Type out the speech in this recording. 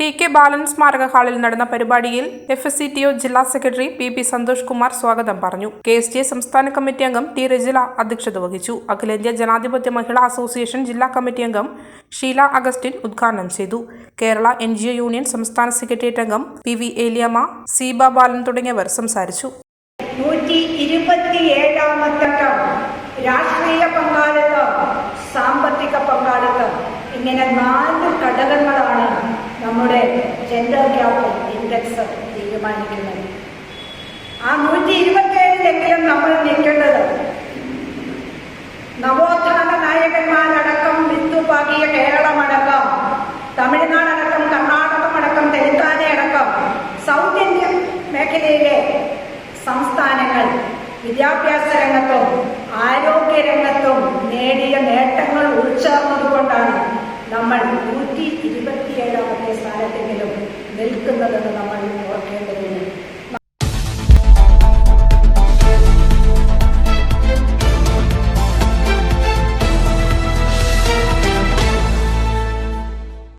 T K ബാലൻ സ്മാരക ഹാളിൽ നടന്ന പരിപാടിയിൽ F S C T O ജില്ലാ secretary P P Santhosh Kumar സ്വാഗതം പറഞ്ഞു. കെ എസ് ടി എ സംസ്ഥാന കമ്മിറ്റി അംഗം ടി രജില അധ്യക്ഷത വഹിച്ചു. അഖിലേന്ത്യാ ജനാധിപത്യ മഹിളാ അസോസിയേഷൻ ജില്ലാ കമ്മിറ്റി അംഗം ഷീല അഗസ്റ്റിൻ ഉദ്ഘാടനം ചെയ്തു. Kerala N G O union സംസ്ഥാന സെക്രട്ടേറിയറ്റ് അംഗം പി വി ഏലിയമ്മ സീബ ബാലൻ തുടങ്ങിയവർ സംസാരിച്ചു. രാഷ്ട്രീയ പങ്കാളിത്തം സാമ്പത്തിക പങ്കാളിത്തം ഇങ്ങനെ നാല് ഘടകങ്ങളാണ് നമ്മുടെ ജെൻഡർ ഗ്യാപ്പ് ഇൻഡെക്സ് തീരുമാനിക്കുന്നത്. ആ നൂറ്റി ഇരുപത്തേഴിലെങ്കിലും നമ്മൾ നിൽക്കേണ്ടത് നവോത്ഥാന നായകന്മാരടക്കം വിത്തുപാകിയ കേരളമടക്കം തമിഴ്നാടടക്കം കർണാടകമടക്കം തെലുങ്കാനയടക്കം സൗത്ത് ഇന്ത്യൻ മേഖലയിലെ സംസ്ഥാനങ്ങൾ വിദ്യാഭ്യാസ രംഗത്തും ആരോഗ്യ രംഗത്തും നേടിയ നേട്ടങ്ങൾ ഉൾച്ചേർന്നതുകൊണ്ടാണ് നമ്മൾ നൂറ്റി ഇരുപത്തിയേഴാമത്തെ സ്ഥാനത്തെങ്കിലും നിൽക്കുന്നതെന്ന് നമ്മൾ ഓർക്കേണ്ടത്